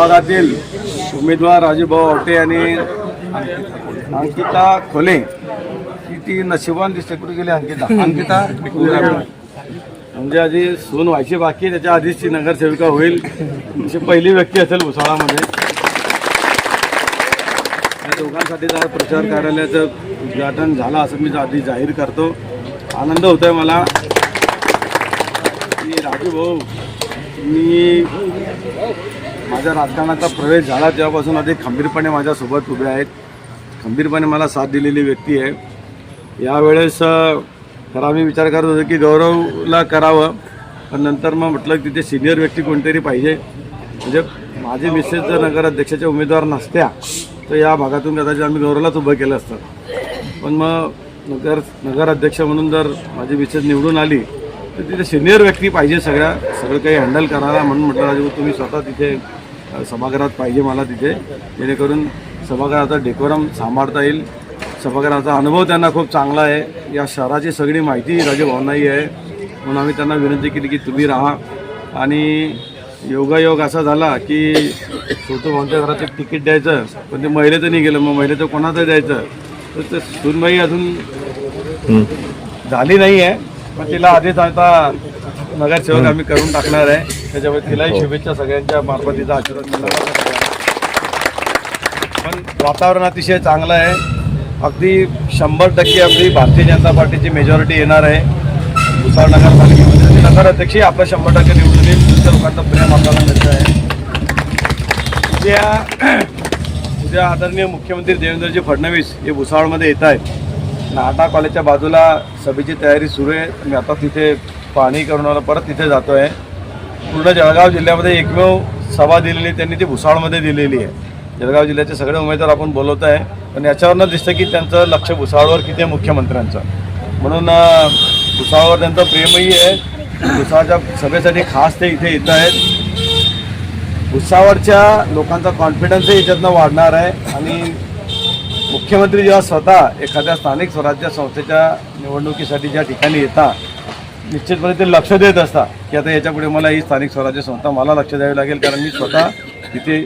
विभागातील उमेदवार राजूभाऊ आवटे आणि अंकिता खोले ही ती नशिबान दिसते कुठे गेली अंकिता. अंकिता म्हणजे आधी सोन व्हायची बाकी त्याच्या आधीच ती नगरसेविका होईल अशी पहिली व्यक्ती असेल भुसाळामध्ये या दोघांसाठी जर प्रचार कार्यालयाचं उद्घाटन झालं असं मी आधी जाहीर करतो. आनंद होतोय मला. की राजू भाऊ मी माझ्या राजकारणाचा प्रवेश झाला तेव्हापासून अधिक खंबीरपणे माझ्यासोबत उभे आहेत. खंबीरपणे मला साथ दिलेली व्यक्ती आहे. यावेळेस अ, खरा मी विचार करत होतो की गौरवला करावं पण नंतर मग म्हटलं की तिथे सिनियर व्यक्ती कोणतरी पाहिजे. म्हणजे माझे मिसेस जर नगराध्यक्षाच्या उमेदवार नसत्या तर या भागातून कदाचित आम्ही गौरवलाच उभं केलं असतं. पण मग नगर नगराध्यक्ष म्हणून जर माझी मिसेस निवडून आली तर तिथे सिनियर व्यक्ती पाहिजे सगळ्या सगळं काही हँडल करायला म्हणून म्हटलं राजू तुम्ही स्वतः तिथे सभागृहात पाहिजे मला तिथे. जेणेकरून सभागृहाचा डेकोरम सांभाळता येईल. सभागृहाचा अनुभव त्यांना खूप चांगला आहे. या शहराची सगळी माहिती राजू भावनाही आहे. म्हणून आम्ही त्यांना विनंती केली की तुम्ही राहा. आणि योगायोग असा झाला की छोटू भाऊच्या घरात एक तिकीट द्यायचं पण ते महिलेचं नाही गेलं. मग महिलेचं कोणाचं द्यायचं? तर ते सुनबाई अजून झाली नाही आहे पण तिला आधीच आता नगरसेवक आम्ही करून टाकणार आहे. त्याच्यामुळे तिलाही शुभेच्छा सगळ्यांच्या मार्फतीचा आशीर्वाद मिळाला. पण वातावरण अतिशय चांगलं आहे. अगदी शंभर टक्के आपली भारतीय जनता पार्टीची मेजॉरिटी येणार आहे. नगरपालिकेमध्ये आणि नगराध्यक्षही आपला शंभर टक्के निवडून येईल लोकांचा प्रेम आपल्याला मिळतं आहे. उद्या उद्या आदरणीय मुख्यमंत्री देवेंद्रजी फडणवीस हे भुसावळमध्ये येत आहेत. नाटा कॉलेजच्या बाजूला सभेची तयारी सुरू आहे. मी आता तिथे पाणी करून परत तिथे जातो आहे पूर्ण जळगाव जिल्ह्यामध्ये एकमेव सभा दिलेली त्यांनी ती भुसाळमध्ये दिलेली आहे. जळगाव जिल्ह्याचे सगळे उमेदवार आपण बोलवत आहे पण याच्यावरनं दिसतं की त्यांचं लक्ष भुसाळवर किती आहे मुख्यमंत्र्यांचं. म्हणून भुसाळवर त्यांचं प्रेमही आहे. भुसाळच्या सभेसाठी खास ते इथे येत आहेत. भुसावळच्या लोकांचा कॉन्फिडन्सही याच्यातनं वाढणार आहे. आणि मुख्यमंत्री जेव्हा स्वतः एखाद्या स्थानिक स्वराज्य संस्थेच्या निवडणुकीसाठी ज्या ठिकाणी येतात निश्चितपणे ते लक्ष देत असतात की आता याच्यापुढे मला ही स्थानिक स्वराज्य संस्था मला लक्ष द्यावी लागेल कारण मी स्वतः तिथे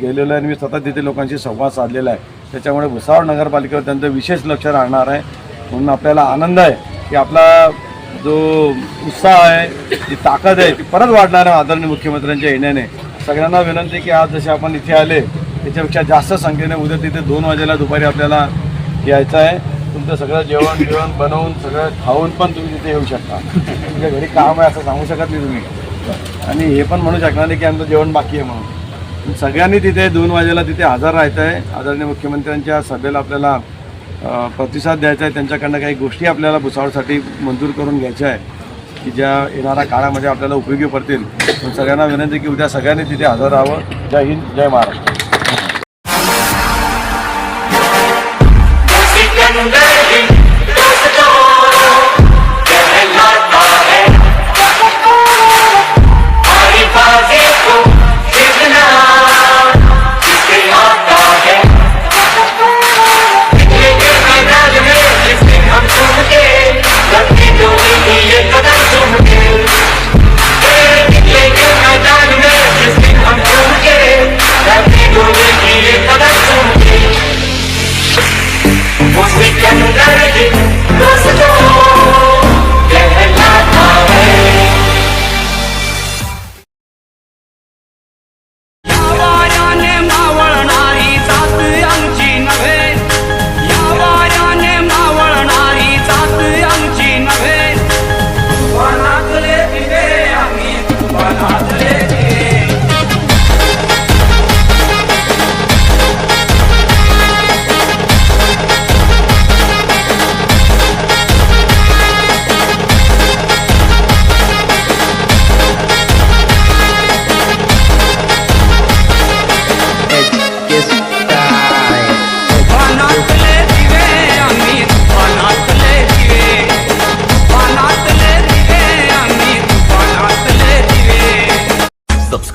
गेलेलो आहे आणि मी स्वतः तिथे लोकांशी संवाद साधलेला आहे. त्याच्यामुळे भुसावळ नगरपालिकेवर त्यांचं विशेष लक्ष राहणार आहे. म्हणून आपल्याला आनंद आहे की आपला जो उत्साह आहे जी ताकद आहे ती परत वाढणार आहे आदरणीय मुख्यमंत्र्यांच्या येण्याने. सगळ्यांना विनंती की आज जसे आपण इथे आले त्याच्यापेक्षा जास्त संख्येने उद्या तिथे दोन वाजेला दुपारी आपल्याला यायचं आहे. तुमचं सगळं जेवण बिवण बनवून सगळं खाऊन पण तुम्ही तिथे येऊ शकता. तुमच्या घरी काम आहे असं सांगू शकत नाही तुम्ही. आणि हे पण म्हणू शकणार नाही की आमचं जेवण बाकी आहे म्हणून. सगळ्यांनी तिथे दोन वाजेला तिथे हजर राहायचं आहे. आदरणीय मुख्यमंत्र्यांच्या सभेला आपल्याला प्रतिसाद द्यायचा आहे. त्यांच्याकडनं काही गोष्टी आपल्याला भुसावळसाठी मंजूर करून घ्यायच्या आहे. की ज्या येणाऱ्या काळामध्ये आपल्याला उपयोगी पडतील. पण सगळ्यांना विनंती की उद्या सगळ्यांनी तिथे हजर राहावं. जय हिंद जय महाराष्ट्र. Let it get